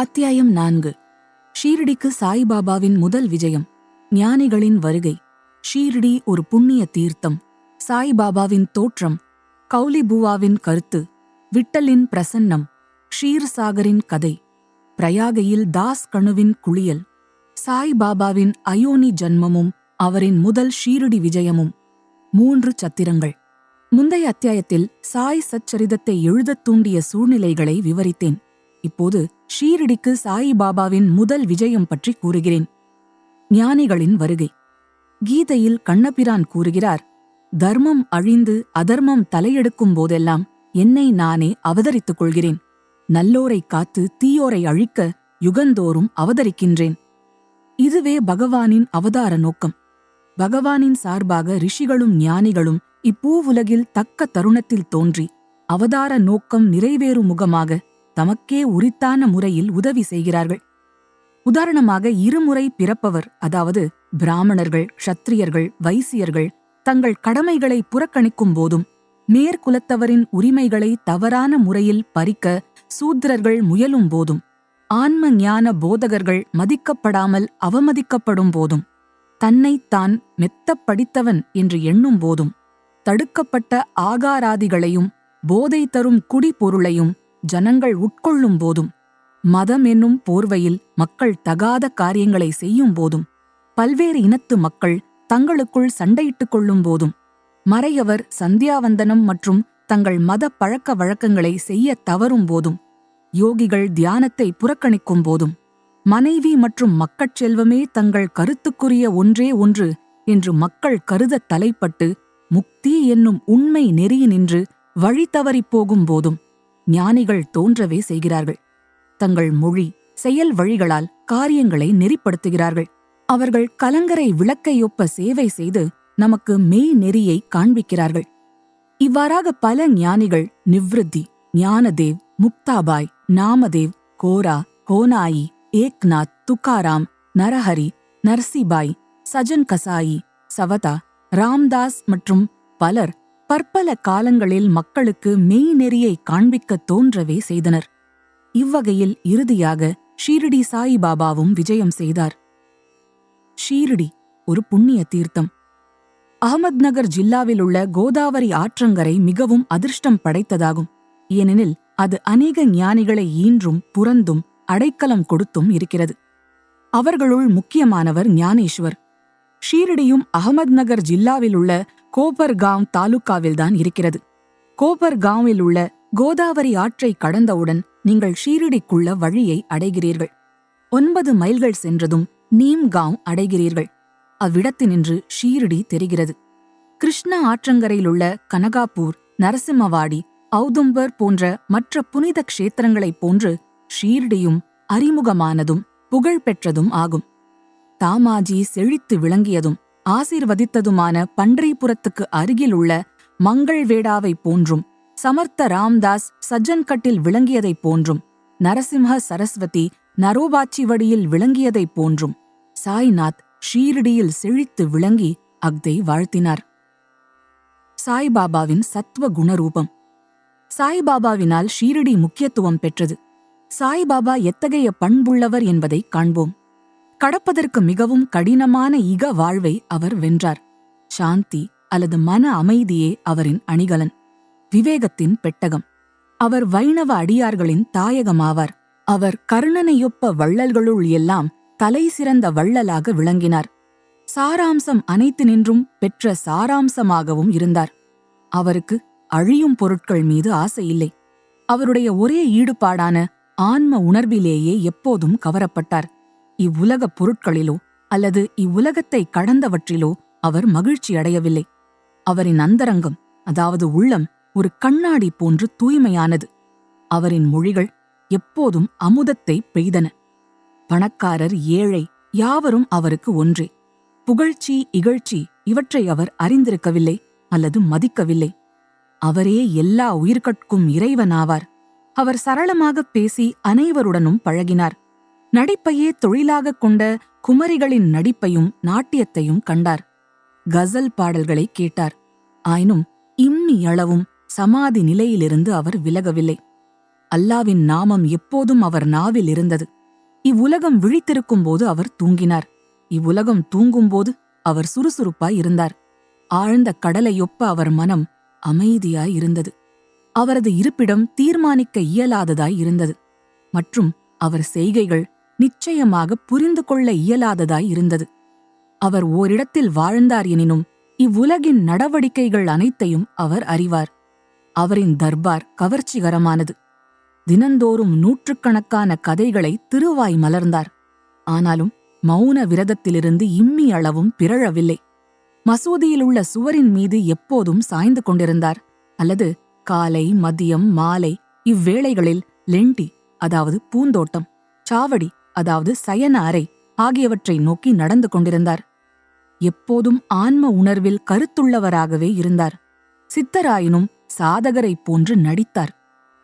அத்தியாயம் நான்கு. ஷீரடிக்கு சாய்பாபாவின் முதல் விஜயம். ஞானிகளின் வருகை. ஷீரடி ஒரு புண்ணிய தீர்த்தம். சாய்பாபாவின் தோற்றம். கௌலிபுவாவின் கருத்து. விட்டலின் பிரசன்னம். ஷீர்சாகரின் கதை. பிரயாகையில் தாஸ் கணுவின் குளியல். சாய்பாபாவின் அயோனி ஜன்மமும் அவரின் முதல் ஷீரடி விஜயமும். மூன்று சத்திரங்கள். முந்தைய அத்தியாயத்தில் சாய் சச்சரிதத்தை எழுதத் தூண்டிய சூழ்நிலைகளை விவரித்தேன். இப்போது ஷீரடிக்கு சாயிபாபாவின் முதல் விஜயம் பற்றி கூறுகிறேன். ஞானிகளின் வருகை. கீதையில் கண்ணபிரான் கூறுகிறார் தர்மம் அழிந்து அதர்மம் தலையெடுக்கும் போதெல்லாம் என்னை நானே அவதரித்துக் கொள்கிறேன். நல்லோரைக் காத்து தீயோரை அழிக்க யுகந்தோறும் அவதரிக்கின்றேன். இதுவே பகவானின் அவதார நோக்கம். பகவானின் சார்பாக ரிஷிகளும் ஞானிகளும் இப்பூவுலகில் தக்க தருணத்தில் தோன்றி அவதார நோக்கம் நிறைவேறும் முகமாக தமக்கே உரித்தான முறையில் உதவி செய்கிறார்கள். உதாரணமாக இருமுறை பிறப்பவர் அதாவது பிராமணர்கள் க்ஷத்திரியர்கள் வைசியர்கள் தங்கள் கடமைகளை புறக்கணிக்கும் போதும் மேற்குலத்தவரின் உரிமைகளை தவறான முறையில் பறிக்க சூத்திரர்கள் முயலும் போதும். ஆன்ம ஞான போதகர்கள் மதிக்கப்படாமல் அவமதிக்கப்படும் போதும். தன்னைத்தான் மெத்தப் படித்தவன் என்று எண்ணும் போதும். தடுக்கப்பட்ட ஆகாராதிகளையும் போதை தரும் குடிபொருளையும் ஜனங்கள் உட்கொள்ளும் போதும். மதம் என்னும் போர்வையில் மக்கள் தகாத காரியங்களை செய்யும் போதும். பல்வேறு இனத்து மக்கள் தங்களுக்குள் சண்டையிட்டுக் கொள்ளும் போதும். மறையவர் சந்தியாவந்தனம் மற்றும் தங்கள் மத பழக்க வழக்கங்களை செய்ய தவறும் போதும். யோகிகள் தியானத்தை புறக்கணிக்கும் போதும். மனைவி மற்றும் மக்கட் செல்வமே தங்கள் கருத்துக்குரிய ஒன்றே ஒன்று என்று மக்கள் கருதத் தலைப்பட்டு முக்தி என்னும் உண்மை நெறியினின்று வழி தவறிப் போகும் போதும். ஞானிகள் தோன்றவே செய்கிறார்கள். தங்கள் மொழி செயல் வழிகளால் காரியங்களை நெறிப்படுத்துகிறார்கள். அவர்கள் கலங்கரை விளக்கையொப்ப சேவை செய்து நமக்கு மெய் நெறியை காண்பிக்கிறார்கள். இவ்வாறாக பல ஞானிகள் நிவ்ருத்தி ஞானதேவ் முக்தாபாய் நாமதேவ் கோரா கோனாயி ஏக்நாத் துக்காராம் நரஹரி நர்சிபாய் சஜன் கசாயி சவதா ராம்தாஸ் மற்றும் பலர் பற்பல காலங்களில் மக்களுக்கு மெய்நெறியை காண்பிக்கத் தோன்றவே செய்தனர். இவ்வகையில் இறுதியாக ஷீரடி சாயிபாபாவும் விஜயம் செய்தார். ஷீரடி ஒரு புண்ணிய தீர்த்தம். அகமத் நகர் ஜில்லாவில் உள்ள கோதாவரி ஆற்றங்கரை மிகவும் அதிர்ஷ்டம் படைத்ததாகும். ஏனெனில் அது அநேக ஞானிகளை ஈன்றும் புரந்தும் அடைக்கலம் கொடுத்தும் இருக்கிறது. அவர்களுள் முக்கியமானவர் ஞானேஸ்வர் ஷீரடியும் அகமத் நகர் ஜில்லாவில் உள்ள கோபர்காம் தாலுக்காவில்தான் இருக்கிறது. கோபர்காவில் உள்ள கோதாவரி ஆற்றை கடந்தவுடன் நீங்கள் ஷீரடிக்குள்ள வழியை அடைகிறீர்கள். ஒன்பது மைல்கள் சென்றதும் நீம்காவ் அடைகிறீர்கள். அவ்விடத்தினின்று ஷீரடி தெரிகிறது. கிருஷ்ணா ஆற்றங்கரையிலுள்ள கனகாப்பூர் நரசிம்மவாடி ஔதும்பர் போன்ற மற்ற புனித க்ஷேத்திரங்களைப் போன்று ஷீரடியும் அறிமுகமானதும் புகழ்பெற்றதும் ஆகும். தாமாஜி செழித்து விளங்கியதும் ஆசீர்வதித்ததுமான பன்றைபுரத்துக்கு அருகில் உள்ள மங்கள்வேடாவைப் போன்றும் சமர்த்த ராம்தாஸ் சஜ்ஜன்கட்டில் விளங்கியதைப் போன்றும் நரசிம்ஹ சரஸ்வதி நரோபாச்சிவடியில் விளங்கியதைப் போன்றும் சாய்நாத் ஷீரடியில் செழித்து விளங்கி அக்தை வாழ்த்தினார். சாய்பாபாவின் சத்வ குணரூபம். சாய்பாபாவினால் ஷீரடி முக்கியத்துவம் பெற்றது. சாய்பாபா எத்தகைய பண்புள்ளவர் என்பதை காண்போம். கடப்பதற்கு மிகவும் கடினமான இக வாழ்வை அவர் வென்றார். சாந்தி அல்லது மன அமைதியே அவரின் அணிகலன். விவேகத்தின் பெட்டகம். அவர் வைணவ அடியார்களின் தாயகமாவார். அவர் கருணனையொப்ப வள்ளல்களுள் எல்லாம் தலை சிறந்த வள்ளலாக விளங்கினார். சாராம்சம் அனைத்து நின்றும் பெற்ற சாராம்சமாகவும் இருந்தார். அவருக்கு அழியும் பொருட்கள் மீது ஆசை இல்லை. அவருடைய ஒரே ஈடுபாடான ஆன்ம உணர்விலேயே எப்போதும் கவரப்பட்டார். இவ்வுலகப் பொருட்களிலோ அல்லது இவ்வுலகத்தை கடந்தவற்றிலோ அவர் மகிழ்ச்சி அடையவில்லை அவரின் அந்தரங்கம் அதாவது உள்ளம் ஒரு கண்ணாடி போன்று தூய்மையானது. அவரின் மொழிகள் எப்போதும் அமுதத்தை பெய்தன. பணக்காரர் ஏழை யாவரும் அவருக்கு ஒன்றே. புகழ்ச்சி இகழ்ச்சி இவற்றை அவர் அறிந்திருக்கவில்லை அல்லது மதிக்கவில்லை. அவரே எல்லா உயிர்கட்கும் இறைவனாவார். அவர் சரளமாகப் பேசி அனைவருடனும் பழகினார். நடிப்பையே தொழிலாகக் கொண்ட குமரிகளின் நடிப்பையும் நாட்டியத்தையும் கண்டார். கசல் பாடல்களை கேட்டார். ஆயினும் இம்மி அளவும் சமாதி நிலையிலிருந்து அவர் விலகவில்லை. அல்லாவின் நாமம் எப்போதும் அவர் நாவில் இருந்தது. இவ்வுலகம் விழித்திருக்கும்போது அவர் தூங்கினார். இவ்வுலகம் தூங்கும்போது அவர் சுறுசுறுப்பாய் இருந்தார். ஆழ்ந்த கடலையொப்ப அவர் மனம் அமைதியாய் இருந்தது. அவரது இருப்பிடம் தீர்மானிக்க இயலாததாய் இருந்தது. மற்றும் அவர் செய்கைகள் நிச்சயமாக புரிந்து கொள்ள இயலாததாய் இருந்தது. அவர் ஓரிடத்தில் வாழ்ந்தார் எனினும் இவ்வுலகின் நடவடிக்கைகள் அனைத்தையும் அவர் அறிவார். அவரின் தர்பார் கவர்ச்சிகரமானது. தினந்தோறும் நூற்றுக்கணக்கான கதைகளை திருவாய் மலர்ந்தார். ஆனாலும் மௌன விரதத்திலிருந்து இம்மி அளவும் பிறழவில்லை. மசூதியிலுள்ள சுவரின் மீது எப்போதும் சாய்ந்து கொண்டிருந்தார். அல்லது காலை மதியம் மாலை இவ்வேளைகளில் லெண்டி அதாவது பூந்தோட்டம் சாவடி அதாவது சயன அறை ஆகியவற்றை நோக்கி நடந்து கொண்டிருந்தார். எப்போதும் ஆன்ம உணர்வில் கருத்துள்ளவராகவே இருந்தார். சித்தராயினும் சாதகரைப் போன்று நடித்தார்.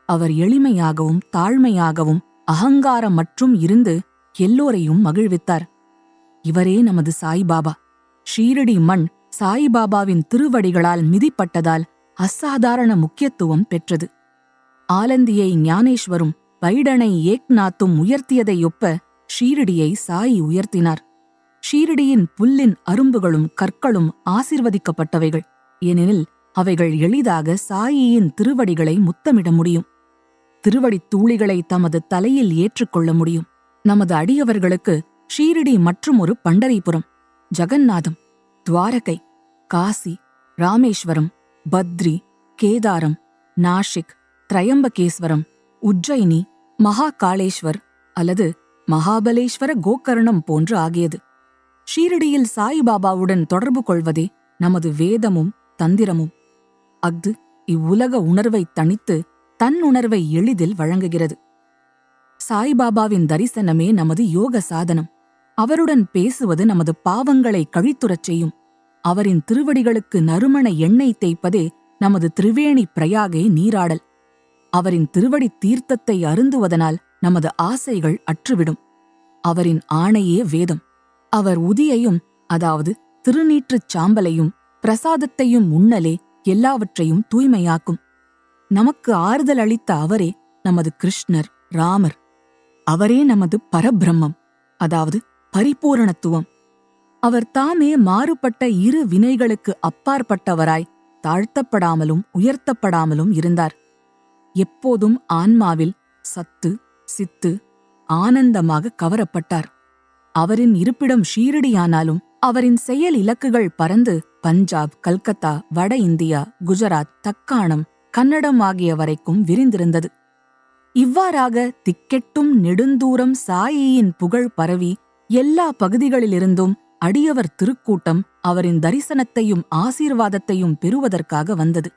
அவர் எளிமையாகவும் தாழ்மையாகவும் அகங்காரம் மற்றும் இருந்து எல்லோரையும் மகிழ்வித்தார். இவரே நமது சாய்பாபா. ஷீரடி மண் சாய்பாபாவின் திருவடிகளால் மிதிப்பட்டதால் அசாதாரண முக்கியத்துவம் பெற்றது. ஆலந்தியை ஞானேஸ்வரும் வைடனை ஏக்நாத்தும் உயர்த்தியதையொப்ப ஷீரடியை சாய் உயர்த்தினார். ஷீரடியின் புல்லின் அரும்புகளும் கற்களும் ஆசிர்வதிக்கப்பட்டவைகள். ஏனெனில் அவைகள் எளிதாக சாயியின் திருவடிகளை முத்தமிட முடியும். திருவடித் தூளிகளை தமது தலையில் ஏற்றுக்கொள்ள முடியும். நமது அடியவர்களுக்கு ஷீரடி மற்றும் ஒரு பண்டரிபுரம் ஜகந்நாதம் துவாரகை காசி ராமேஸ்வரம் பத்ரி கேதாரம் நாஷிக் திரையம்பகேஸ்வரம் உஜ்ஜயினி மகாகாளேஸ்வர் அல்லது மகாபலேஸ்வர கோகர்ணம் போன்று ஆகியது. ஷீரடியில் சாய்பாபாவுடன் தொடர்பு கொள்வதே நமது வேதமும் தந்திரமும். அஃது இவ்வுலக உணர்வை தணித்து தன் உணர்வை எளிதில் வழங்குகிறது. சாய்பாபாவின் தரிசனமே நமது யோக சாதனம். அவருடன் பேசுவது நமது பாவங்களை கழித்துறச் செய்யும். அவரின் திருவடிகளுக்கு நறுமண எண்ணெய் தேய்ப்பதே நமது திரிவேணி பிரயாகை நீராடல். அவரின் திருவடி தீர்த்தத்தை அருந்துவதனால் நமது ஆசைகள் அற்றுவிடும். அவரின் ஆணையே வேதம். அவர் உதியையும் அதாவது திருநீற்றுச் சாம்பலையும் பிரசாதத்தையும் முன்னலே எல்லாவற்றையும் தூய்மையாக்கும். நமக்கு ஆறுதல் அளித்த அவரே நமது கிருஷ்ணர் ராமர். அவரே நமது பரபிரம்மம் அதாவது பரிபூரணத்துவம். அவர் தாமே மாறுபட்ட இரு வினைகளுக்கு அப்பாற்பட்டவராய் தாழ்த்தப்படாமலும் உயர்த்தப்படாமலும் இருந்தார். எப்போதும் ஆன்மாவில் சத்து சித்து ஆனந்தமாக கவரப்பட்டார். அவரின் இருப்பிடம் ஷீரடியானாலும் அவரின் செயல் இலக்குகள் பறந்து பஞ்சாப் கல்கத்தா வட இந்தியா குஜராத் தக்காணம் கன்னடம் ஆகிய வரைக்கும் விரிந்திருந்தது. இவ்வாறாக திக்கெட்டும் நெடுந்தூரம் சாயியின் புகழ் பரவி எல்லா பகுதிகளிலிருந்தும் அடியவர் திருக்கூட்டம் அவரின் தரிசனத்தையும் ஆசீர்வாதத்தையும் பெறுவதற்காக வந்தது.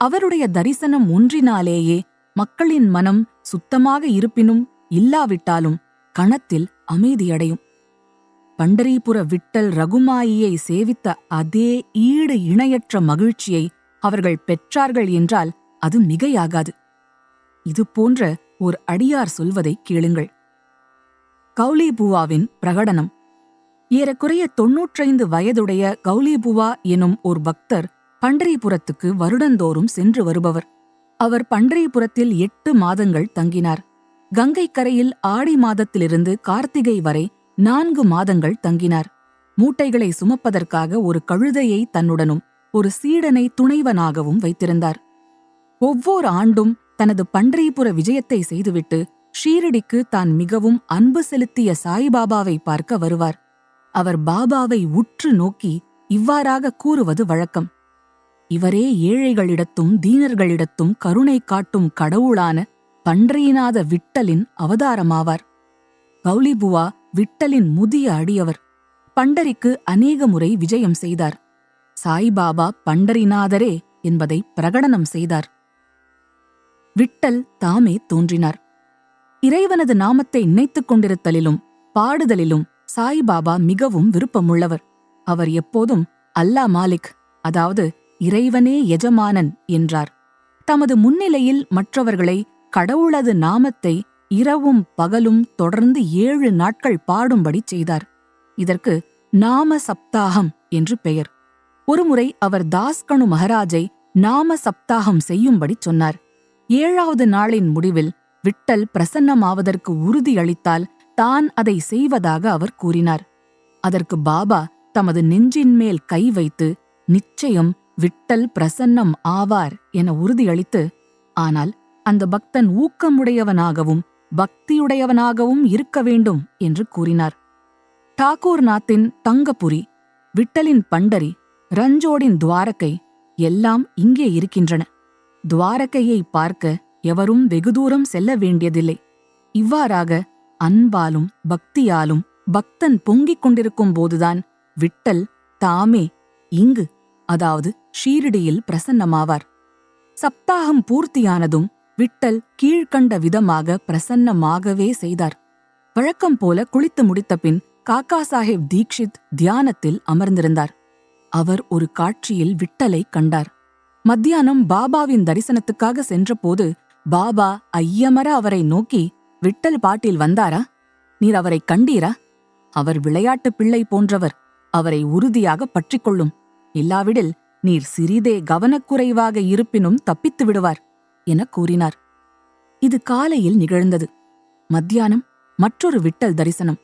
அவருடைய தரிசனம் ஒன்றினாலேயே மக்களின் மனம் சுத்தமாக இருப்பினும் இல்லாவிட்டாலும் கணத்தில் அமைதியடையும். பண்டரீபுர விட்டல் ரகுமாயியை சேவித்த அதே ஈடு இணையற்ற மகிழ்ச்சியை அவர்கள் பெற்றார்கள் என்றால் அது மிகையாகாது. இது போன்ற ஓர் அடியார் சொல்வதை கேளுங்கள். கௌலிபுவாவின் பிரகடனம். ஏறக்குறைய தொன்னூற்றைந்து வயதுடைய கௌலிபுவா எனும் ஒரு பக்தர் பண்டரிபுரத்துக்கு வருடந்தோறும் சென்று வருபவர். அவர் பண்டரிபுரத்தில் எட்டு மாதங்கள் தங்கினார். கங்கை கரையில் ஆடி மாதத்திலிருந்து கார்த்திகை வரை நான்கு மாதங்கள் தங்கினார். மூட்டைகளை சுமப்பதற்காக ஒரு கழுதையை தன்னுடனும் ஒரு சீடனை துணைவனாகவும் வைத்திருந்தார். ஒவ்வொரு ஆண்டும் தனது பண்டரிபுர விஜயத்தை செய்துவிட்டு ஷீரடிக்கு தான் மிகவும் அன்பு செலுத்திய சாய்பாபாவை பார்க்க வருவார். அவர் பாபாவை உற்று நோக்கி இவ்வாறாக கூறுவது வழக்கம். இவரே ஏழைகளிடத்தும் தீனர்களிடத்தும் கருணை காட்டும் கடவுளான பன்றியினாத விட்டலின் அவதாரமாவார். கௌலிபுவா விட்டலின் முதிய அடியவர். பண்டரிக்கு அநேக முறை விஜயம் செய்தார். சாய்பாபா பண்டரிநாதரே என்பதை பிரகடனம் செய்தார். விட்டல் தாமே தோன்றினார். இறைவனது நாமத்தை நினைத்துக் கொண்டிருத்தலிலும் பாடுதலிலும் சாய்பாபா மிகவும் விருப்பமுள்ளவர். அவர் எப்போதும் அல்லா மாலிக் அதாவது இறைவனே எஜமானன் என்றார். தமது முன்னிலையில் மற்றவர்களை கடவுளது நாமத்தை இரவும் பகலும் தொடர்ந்து ஏழு நாட்கள் பாடும்படி செய்தார். இதற்கு நாம சப்தாகம் என்று பெயர். ஒருமுறை அவர் தாஸ்கனு மகராஜை நாம சப்தாகம் செய்யும்படி சொன்னார். ஏழாவது நாளின் முடிவில் விட்டல் பிரசன்னமாவதற்கு உறுதியளித்தால் தான் அதை செய்வதாக அவர் கூறினார். அதற்கு பாபா தமது நெஞ்சின் மேல் கை வைத்து நிச்சயம் விட்டல் பிரசன்னம் ஆவார் என உறுதியளித்து ஆனால் அந்த பக்தன் ஊக்கமுடையவனாகவும் பக்தியுடையவனாகவும் இருக்க வேண்டும் என்று கூறினார். டாகூர்நாத்தின் தங்கபுரி விட்டலின் பண்டரி ரஞ்சோடின் துவாரகை எல்லாம் இங்கே இருக்கின்றன. துவாரகையை பார்க்க எவரும் வெகு தூரம் செல்ல வேண்டியதில்லை. இவ்வாறாக அன்பாலும் பக்தியாலும் பக்தன் பொங்கிக் கொண்டிருக்கும் போதுதான் விட்டல் தாமே இங்கு அதாவது ஷீரடியில் பிரசன்னமாவார். சப்தாகம் பூர்த்தியானதும் விட்டல் கீழ்க்கண்ட விதமாக பிரசன்னமாகவே செய்தார். வழக்கம் போல குளித்து முடித்த பின் காக்கா சாஹேப் தீக்ஷித் தியானத்தில் அமர்ந்திருந்தார். அவர் ஒரு காட்சியில் விட்டலை கண்டார். மத்தியானம் பாபாவின் தரிசனத்துக்காக சென்றபோது பாபா ஐயமர அவரை நோக்கி விட்டல் பாட்டில் வந்தாரா? நீர் அவரை கண்டீரா? அவர் விளையாட்டு பிள்ளை போன்றவர். அவரை உறுதியாக பற்றிக்கொள்ளும் இல்லாவிடில் நீர் சிறிதே கவனக்குறைவாக இருப்பினும் தப்பித்து விடுவார் என கூறினார். இது காலையில் நிகழ்ந்தது. மத்தியானம் மற்றொரு விட்டல் தரிசனம்.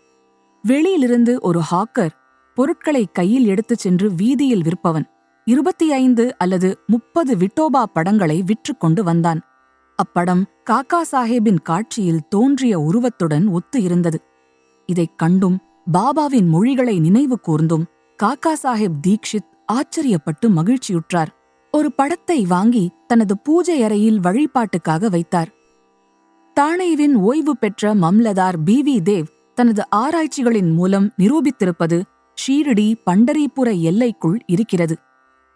வெளியிலிருந்து ஒரு ஹாக்கர் பொருட்களை கையில் எடுத்துச் சென்று வீதியில் விற்பவன். இருபத்தி ஐந்து அல்லது முப்பது விட்டோபா படங்களை விற்றுக்கொண்டு வந்தான். அப்படம் காக்கா சாஹேபின் காட்சியில் தோன்றிய உருவத்துடன் ஒத்து இருந்தது. இதைக் கண்டும் பாபாவின் மொழிகளை நினைவு கூர்ந்தும் காக்கா சாஹேப் தீக்ஷித் ஆச்சரியப்பட்டு மகிழ்ச்சியுற்றார். ஒரு படத்தை வாங்கி தனது பூஜை அறையில் வழிபாட்டுக்காக வைத்தார். தானேவின் ஓய்வு பெற்ற மம்லதார் பி. வி. தேவ் தனது ஆராய்ச்சிகளின் மூலம் நிரூபித்திருப்பது ஷீரடி பண்டரிபுர எல்லைக்குள் இருக்கிறது.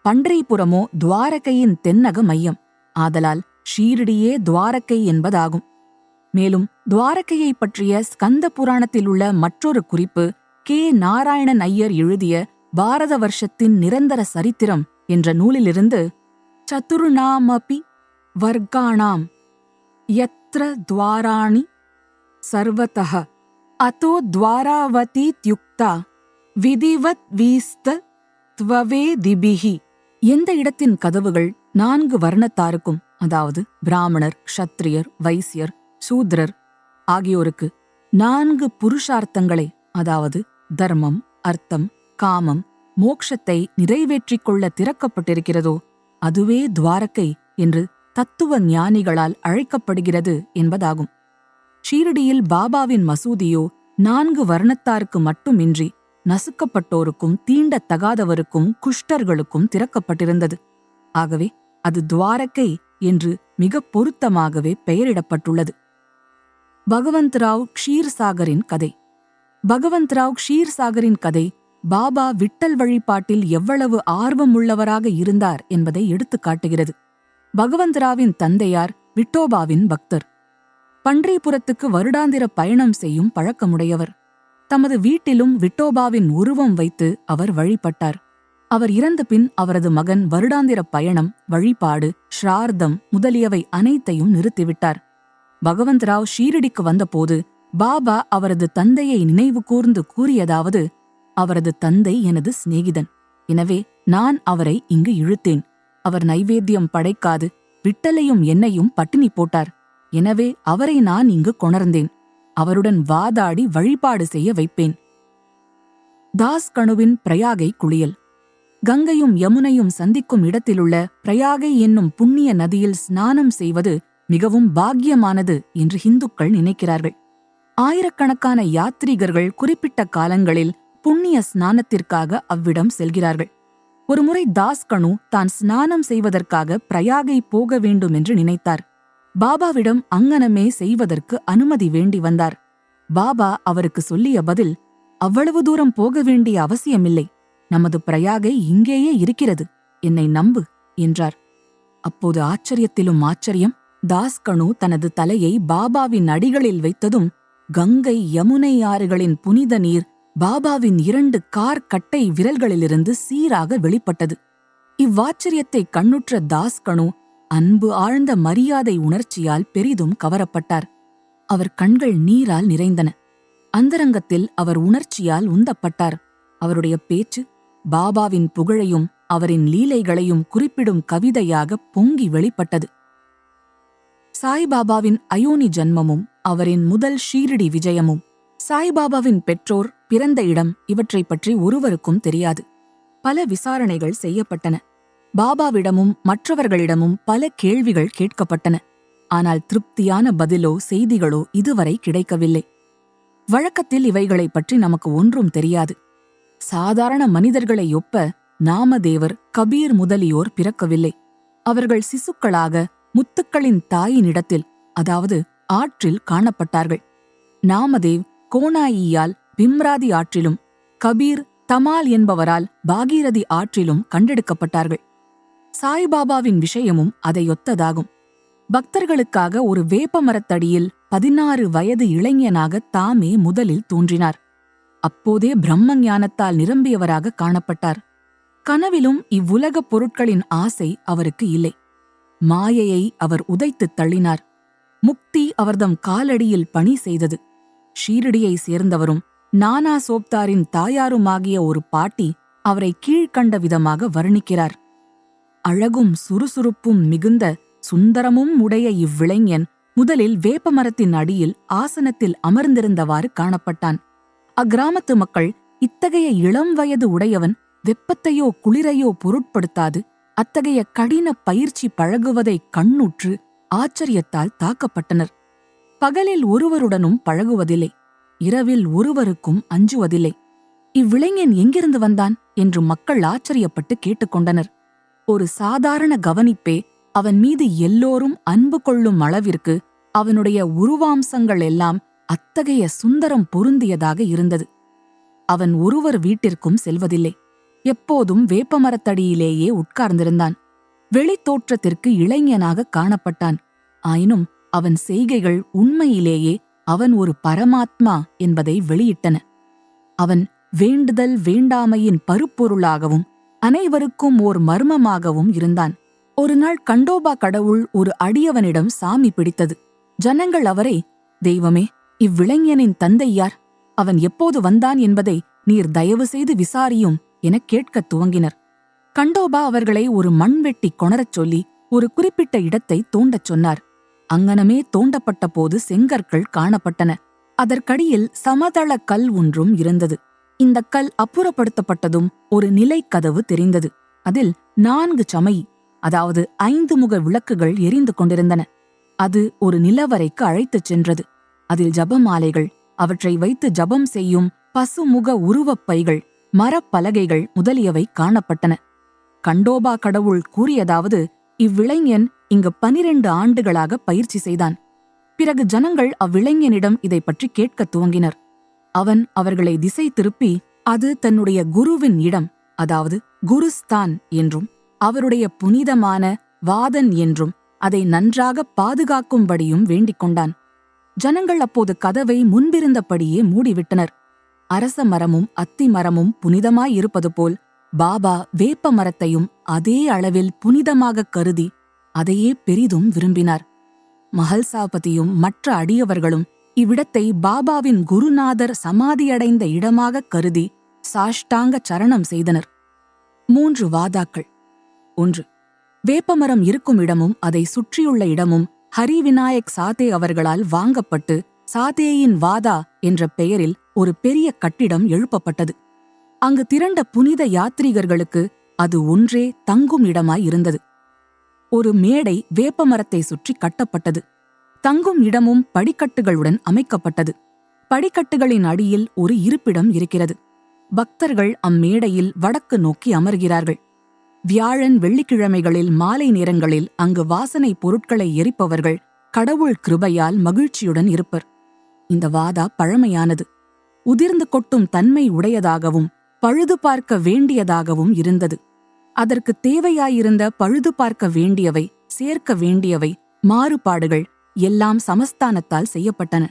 பண்டரிபுரமோ துவாரகையின் தென்னக மையம். ஆதலால் ஷீரடியே துவாரகை என்பதாகும். மேலும் துவாரகையைப் பற்றிய ஸ்கந்த புராணத்தில் உள்ள மற்றொரு குறிப்பு கே. நாராயணன் ஐயர் எழுதிய பாரத வருஷத்தின் நிரந்தர சரித்திரம் என்ற நூலிலிருந்து சதுர்ணாமபி வர்க்காணாம் யத்ர துவாராணி சர்வதः அதோ துவாராவதீத்யுக்தா. விதிவத் வீஸ்த திபிஹி எந்த இடத்தின் கதவுகள் நான்கு வர்ணத்தாருக்கும் அதாவது பிராமணர் க்ஷத்ரியர் வைசியர் சூத்ரர் ஆகியோருக்கு நான்கு புருஷார்த்தங்களை அதாவது தர்மம் அர்த்தம் காமம் மோக்ஷத்தை நிறைவேற்றிக் கொள்ள திறக்கப்பட்டிருக்கிறதோ அதுவே துவாரகை என்று தத்துவ ஞானிகளால் அழைக்கப்படுகிறது என்பதாகும். ஷீரடியில் பாபாவின் மசூதியோ நான்கு வர்ணத்தாருக்கு மட்டுமின்றி நசுக்கப்பட்டோருக்கும் தீண்டத்தகாதவருக்கும் குஷ்டர்களுக்கும் திறக்கப்பட்டிருந்தது. ஆகவே அது துவாரகை என்று மிக பொருத்தமாகவே பெயரிடப்பட்டுள்ளது. பகவந்த்ராவ் க்ஷீர்சாகரின் கதை. பகவந்த்ராவ் க்ஷீர்சாகரின் கதை பாபா விட்டல் வழிபாட்டில் எவ்வளவு ஆர்வமுள்ளவராக இருந்தார் என்பதை எடுத்துக் காட்டுகிறது. பகவந்தராவின் தந்தையார் விட்டோபாவின் பக்தர். பன்றிபுரத்துக்கு வருடாந்திர பயணம் செய்யும் பழக்கமுடையவர். தமது வீட்டிலும் விட்டோபாவின் உருவம் வைத்து அவர் வழிபட்டார். அவர் இறந்த பின் அவரது மகன் வருடாந்திர பயணம் வழிபாடு ஸ்ரார்த்தம் முதலியவை அனைத்தையும் நிறுத்திவிட்டார். பகவந்த்ராவ் ஷீரடிக்கு வந்தபோது பாபா அவரது தந்தையை நினைவு கூர்ந்து கூறியதாவது அவரது தந்தை எனது சிநேகிதன். எனவே நான் அவரை இங்கு இழுத்தேன். அவர் நைவேத்தியம் படைக்காது விட்டலையும் என்னையும் பட்டினி போட்டார். எனவே அவரை நான் இங்கு கொணர்ந்தேன். அவருடன் வாதாடி வழிபாடு செய்ய வைப்பேன். தாஸ் கணுவின் பிரயாகை குளியல். கங்கையும் யமுனையும் சந்திக்கும் இடத்திலுள்ள பிரயாகை என்னும் புண்ணிய நதியில் ஸ்நானம் செய்வது மிகவும் பாக்கியமானது என்று இந்துக்கள் நினைக்கிறார்கள். ஆயிரக்கணக்கான யாத்ரீகர்கள் குறிப்பிட்ட காலங்களில் புண்ணிய ஸ்நானத்திற்காக அவ்விடம் செல்கிறார்கள். ஒருமுறை தாஸ்கனு தான் ஸ்நானம் செய்வதற்காக பிரயாகை போக வேண்டும் என்று நினைத்தார். பாபாவிடம் அங்கனமே செய்வதற்கு அனுமதி வேண்டி வந்தார். பாபா அவருக்கு சொல்லிய பதில் அவ்வளவு தூரம் போக வேண்டிய அவசியமில்லை. நமது பிரயாகை இங்கேயே இருக்கிறது. என்னை நம்பு என்றார். அப்போது ஆச்சரியத்திலும் ஆச்சரியம் தாஸ்கனு தனது தலையை பாபாவின் அடிகளில் வைத்ததும் கங்கை யமுனை ஆறுகளின் புனித நீர் பாபாவின் இரண்டு கார் கட்டை விரல்களிலிருந்து சீராக வெளிப்பட்டது. இவ்வாச்சரியத்தை கண்ணுற்ற தாஸ் கணு அன்பு ஆழ்ந்த மரியாதை உணர்ச்சியால் பெரிதும் கவரப்பட்டார். அவர் கண்கள் நீரால் நிறைந்தன. அந்தரங்கத்தில் அவர் உணர்ச்சியால் உந்தப்பட்டார். அவருடைய பேச்சு பாபாவின் புகழையும் அவரின் லீலைகளையும் குறிப்பிடும் கவிதையாக பொங்கி வெளிப்பட்டது. சாய்பாபாவின் அயோனி ஜன்மமும் அவரின் முதல் ஷீரடி விஜயமும். சாய்பாபாவின் பெற்றோர் பிறந்த இடம் இவற்றைப் பற்றி ஒருவருக்கும் தெரியாது. பல விசாரணைகள் செய்யப்பட்டன. பாபாவிடமும் மற்றவர்களிடமும் பல கேள்விகள் கேட்கப்பட்டன. ஆனால் திருப்தியான பதிலோ செய்திகளோ இதுவரை கிடைக்கவில்லை. வழக்கத்தில் இவைகளைப் பற்றி நமக்கு ஒன்றும் தெரியாது. சாதாரண மனிதர்களை ஒப்ப நாமதேவர் கபீர் முதலியோர் பிறக்கவில்லை. அவர்கள் சிசுக்களாக முத்துக்களின் தாயினிடத்தில் அதாவது ஆற்றில் காணப்பட்டார்கள். நாமதேவ் கோணாயியால் பிம்ராதி ஆற்றிலும் கபீர் தமால் என்பவரால் பாகீரதி ஆற்றிலும் கண்டெடுக்கப்பட்டார்கள். சாய்பாபாவின் விஷயமும் அதையொத்ததாகும் பக்தர்களுக்காக ஒரு வேப்ப மரத்தடியில் பதினாறு வயது இளைஞனாக தாமே முதலில் தோன்றினார். அப்போதே பிரம்ம ஞானத்தால் நிரம்பியவராக காணப்பட்டார். கனவிலும் இவ்வுலகப் பொருட்களின் ஆசை அவருக்கு இல்லை. மாயையை அவர் உதைத்துத் தள்ளினார். முக்தி அவர்தம் காலடியில் பணி செய்தது. ஷீரடியை சேர்ந்தவரும் நானா சோப்தாரின் தாயாருமாகிய ஒரு பாட்டி அவரை கீழ்க்கண்ட விதமாக வர்ணிக்கிறார். அழகும் சுறுசுறுப்பும் மிகுந்த சுந்தரமும் உடைய இவ்விளைஞன் முதலில் வேப்பமரத்தின் அடியில் ஆசனத்தில் அமர்ந்திருந்தவாறு காணப்பட்டான். அக்கிராமத்து மக்கள் இத்தகைய இளம் வயது உடையவன் வெப்பத்தையோ குளிரையோ பொருட்படுத்தாது அத்தகைய கடின பயிற்சி பழகுவதை கண்ணுற்று ஆச்சரியத்தால் தாக்கப்பட்டனர். பகலில் ஒருவருடனும் பழகுவதில்லை. இரவில் ஒருவருக்கும் அஞ்சுவதில்லை. இவ்விளைஞன் எங்கிருந்து வந்தான்? என்று மக்கள் ஆச்சரியப்பட்டு கேட்டுக்கொண்டனர். ஒரு சாதாரண கவனிப்பே அவன் மீது எல்லோரும் அன்பு கொள்ளும் அளவிற்கு அவனுடைய உருவாம்சங்கள் எல்லாம் அத்தகைய சுந்தரம் பொருந்தியதாக இருந்தது. அவன் ஒருவர் வீட்டிற்கும் செல்வதில்லை. எப்போதும் வேப்பமரத்தடியிலேயே உட்கார்ந்திருந்தான். வெளித்தோற்றத்திற்கு இளைஞனாக காணப்பட்டான். ஆயினும் அவன் செய்கைகள் உண்மையிலேயே அவன் ஒரு பரமாத்மா என்பதை வெளியிட்டன. அவன் வேண்டுதல் வேண்டாமையின் பருப்பொருளாகவும் அனைவருக்கும் ஓர் மர்மமாகவும் இருந்தான். ஒரு நாள் கண்டோபா கடவுள் ஒரு அடியவனிடம் சாமி பிடித்தது. ஜனங்கள் அவரை தெய்வமே இவ்விளைஞனின் தந்தை யார்? அவன் எப்போது வந்தான் என்பதை நீர் தயவு செய்து விசாரியும் எனக் கேட்கத் துவங்கினர். கண்டோபா அவர்களை ஒரு மண்வெட்டி கொணரச் சொல்லி ஒரு குறிப்பிட்ட இடத்தை தோண்டச் சொன்னார். அங்கனமே தோண்டப்பட்ட போது செங்கற்கள் காணப்பட்டன. அதற்கடியில் சமதள கல் ஒன்றும் இருந்தது. இந்த கல் அப்புறப்படுத்தப்பட்டதும் ஒரு நிலைக்கதவு தெரிந்தது. அதில் நான்கு சமை அதாவது ஐந்து முக விளக்குகள் எரிந்து கொண்டிருந்தன. அது ஒரு நிலவரைக்கு அழைத்துச் சென்றது. அதில் ஜபமாலைகள் அவற்றை வைத்து ஜபம் செய்யும் பசுமுக உருவப் பைகள் மரப்பலகைகள் முதலியவை காணப்பட்டன. கண்டோபா கடவுள் கூறியதாவது இவ்விளைஞன் இங்கு பனிரெண்டு ஆண்டுகளாக பயிற்சி செய்தான். பிறகு ஜனங்கள் அவ்விளைஞனிடம் இதை பற்றி கேட்கத் துவங்கினர். அவன் அவர்களை திசை திருப்பி அது தன்னுடைய குருவின் இடம் அதாவது குருஸ்தான் என்றும் அவருடைய புனிதமான வாதன் என்றும் அதை நன்றாக பாதுகாக்கும்படியும் வேண்டிக் கொண்டான். ஜனங்கள் அப்போது கதவை முன்பிருந்தபடியே மூடிவிட்டனர். அரச மரமும் அத்தி மரமும் புனிதமாயிருப்பது போல் பாபா வேப்ப மரத்தையும் அதே அளவில் புனிதமாகக் கருதி அதையே பெரிதும் விரும்பினார். மஹல்சாபதியும் மற்ற அடியவர்களும் இவ்விடத்தை பாபாவின் குருநாதர் சமாதியடைந்த இடமாகக் கருதி சாஷ்டாங்க சரணம் செய்தனர். மூன்று வாதாக்கள். ஒன்று. வேப்பமரம் இருக்கும் இடமும் அதை சுற்றியுள்ள இடமும் ஹரிவிநாயக் சாதே அவர்களால் வாங்கப்பட்டு சாதேயின் வாதா என்ற பெயரில் ஒரு பெரிய கட்டிடம் எழுப்பப்பட்டது. அங்கு திரண்ட புனித யாத்ரீகர்களுக்கு அது ஒன்றே தங்கும் இடமாய் இருந்தது. ஒரு மேடை வேப்பமரத்தை சுற்றி கட்டப்பட்டது. தங்கும் இடமும் படிக்கட்டுகளுடன் அமைக்கப்பட்டது. படிக்கட்டுகளின் அடியில் ஒரு இருப்பிடம் இருக்கிறது. பக்தர்கள் அம்மேடையில் வடக்கு நோக்கி அமர்கிறார்கள். வியாழன் வெள்ளிக்கிழமைகளில் மாலை நேரங்களில் அங்கு வாசனை பொருட்களை எரிப்பவர்கள் கடவுள் கிருபையால் மகிழ்ச்சியுடன் இருப்பர். இந்த வாதா பழமையானது. உதிர்ந்து கொட்டும் தன்மை உடையதாகவும் பழுது பார்க்க வேண்டியதாகவும் இருந்தது. அதற்கு தேவையாயிருந்த பழுது பார்க்க வேண்டியவை சேர்க்க வேண்டியவை மாறுபாடுகள் எல்லாம் சமஸ்தானத்தால் செய்யப்பட்டன.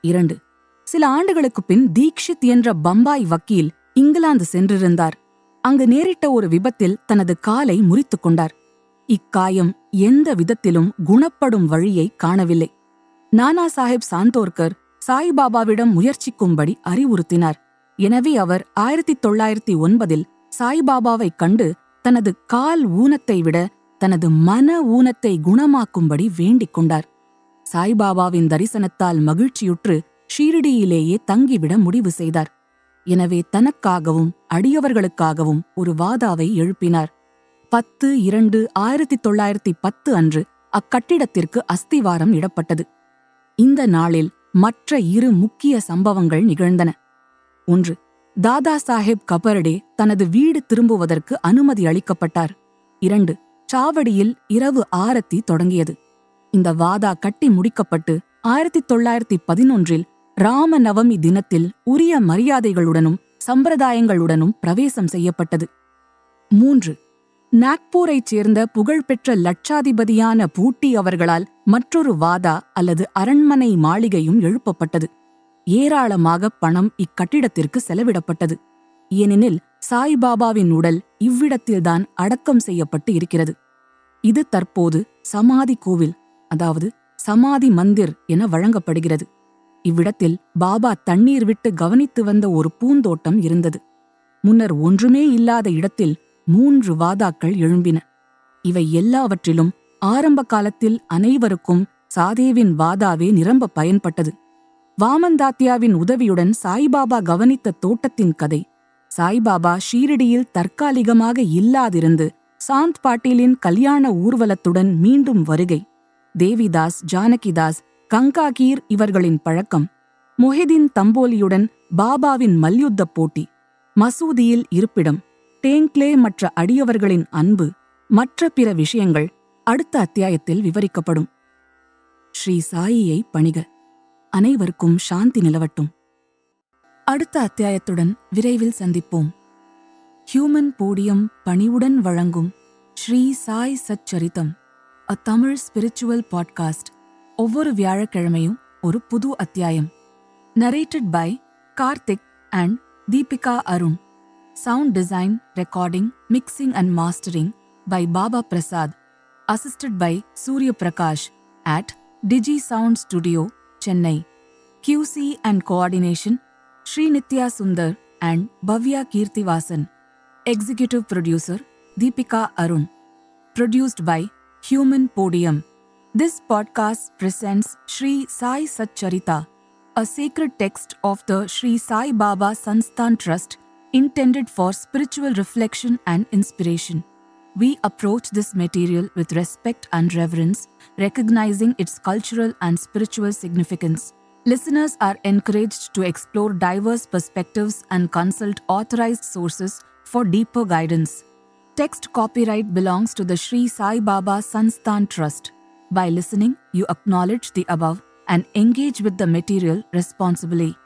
இரண்டு சில ஆண்டுகளுக்குப் பின் தீக்ஷித் என்ற பம்பாய் வக்கீல் இங்கிலாந்து சென்றிருந்தார். அங்கு நேரிட்ட ஒரு விபத்தில் தனது காலை முறித்துக் கொண்டார். இக்காயம் எந்த விதத்திலும் குணப்படும் வழியை காணவில்லை. நானா சாஹிப் சாந்தோர்கர் சாய்பாபாவிடம் முயற்சிக்கும்படி அறிவுறுத்தினார். எனவே அவர் ஆயிரத்தி தொள்ளாயிரத்தி ஒன்பதில் சாய்பாபாவைக் கண்டு தனது கால் ஊனத்தை விட தனது மன ஊனத்தை குணமாக்கும்படி வேண்டிக் கொண்டார். சாய்பாபாவின் தரிசனத்தால் மகிழ்ச்சியுற்று ஷீரடியிலேயே தங்கிவிட முடிவு செய்தார். எனவே தனக்காகவும் அடியவர்களுக்காகவும் ஒரு வாதாவை எழுப்பினார். பத்து இரண்டு ஆயிரத்தி தொள்ளாயிரத்தி பத்து அன்று அக்கட்டிடத்திற்கு அஸ்திவாரம் இடப்பட்டது. இந்த நாளில் மற்ற இரு முக்கிய சம்பவங்கள் நிகழ்ந்தன. ஒன்று. தாதா சாஹேப் கபர்டே தனது வீடு திரும்புவதற்கு அனுமதி அளிக்கப்பட்டார். இரண்டு. சாவடியில் இரவு ஆரத்தி தொடங்கியது. இந்த வாதா கட்டி முடிக்கப்பட்டு ஆயிரத்தி தொள்ளாயிரத்தி பதினொன்றில் ராம நவமி தினத்தில் உரிய மரியாதைகளுடனும் சம்பிரதாயங்களுடனும் பிரவேசம் செய்யப்பட்டது. மூன்று. நாக்பூரைச் சேர்ந்த புகழ்பெற்ற லட்சாதிபதியான பூட்டி அவர்களால் மற்றொரு வாதா அல்லது அரண்மனை மாளிகையும் எழுப்பப்பட்டது. ஏராளமாக பணம் இக்கட்டிடத்திற்கு செலவிடப்பட்டது. ஏனெனில் சாய்பாபாவின் உடல் இவ்விடத்தில்தான் அடக்கம் செய்யப்பட்டு இருக்கிறது. இது தற்போது சமாதி கோவில் அதாவது சமாதி மந்திர் என வழங்கப்படுகிறது. இவ்விடத்தில் பாபா தண்ணீர் விட்டு கவனித்து வந்த ஒரு பூந்தோட்டம் இருந்தது. முன்னர் ஒன்றுமே இல்லாத இடத்தில் மூன்று வாதாக்கள் எழும்பின. இவை எல்லாவற்றிலும் ஆரம்ப காலத்தில் அனைவருக்கும் சாதேவின் வாதாவே நிரம்ப பயன்பட்டது. வாமந்தாத்தியாவின் உதவியுடன் சாய்பாபா கவனித்த தோட்டத்தின் கதை. சாய்பாபா ஷீரடியில் தற்காலிகமாக இல்லாதிருந்து சாந்த் பாட்டீலின் கல்யாண ஊர்வலத்துடன் மீண்டும் வருகை. தேவிதாஸ் ஜானகிதாஸ் கங்காகீர் இவர்களின் பழக்கம். மொஹிதீன் தம்போலியுடன் பாபாவின் மல்யுத்தப் போட்டி. மசூதியில் இருப்பிடம். டேங்க்லே மற்ற அடியவர்களின் அன்பு. மற்ற பிற விஷயங்கள் அடுத்த அத்தியாயத்தில் விவரிக்கப்படும். ஸ்ரீ சாயியை பணிக. அனைவருக்கும் சாந்தி நிலவட்டும். அடுத்த அத்தியாயத்துடன் விரைவில் சந்திப்போம். ஹியூமன் போடியம் பணிவுடன் வழங்கும் Sri Sai Satcharitam a Tamil spiritual podcast ஒவ்வொரு வியாழக்கிழமையும் ஒரு புது அத்தியாயம். Narrated by Karthik and Deepika Arun sound design recording mixing and mastering by Baba Prasad assisted by Surya Prakash at digi sound studio Chennai. QC and Coordination Sri Nitya Sundar and Bhavya Kirtivasan. Executive Producer Deepika Arun. Produced by Human Podium. This podcast presents Sri Sai Satcharita, a sacred text of the Sri Sai Baba Sansthan Trust intended for spiritual reflection and inspiration. We approach this material with respect and reverence recognizing its cultural and spiritual significance. Listeners are encouraged to explore diverse perspectives and consult authorized sources for deeper guidance. Text copyright belongs to the Sri Sai Baba Sansthan Trust. By listening, you acknowledge the above and engage with the material responsibly.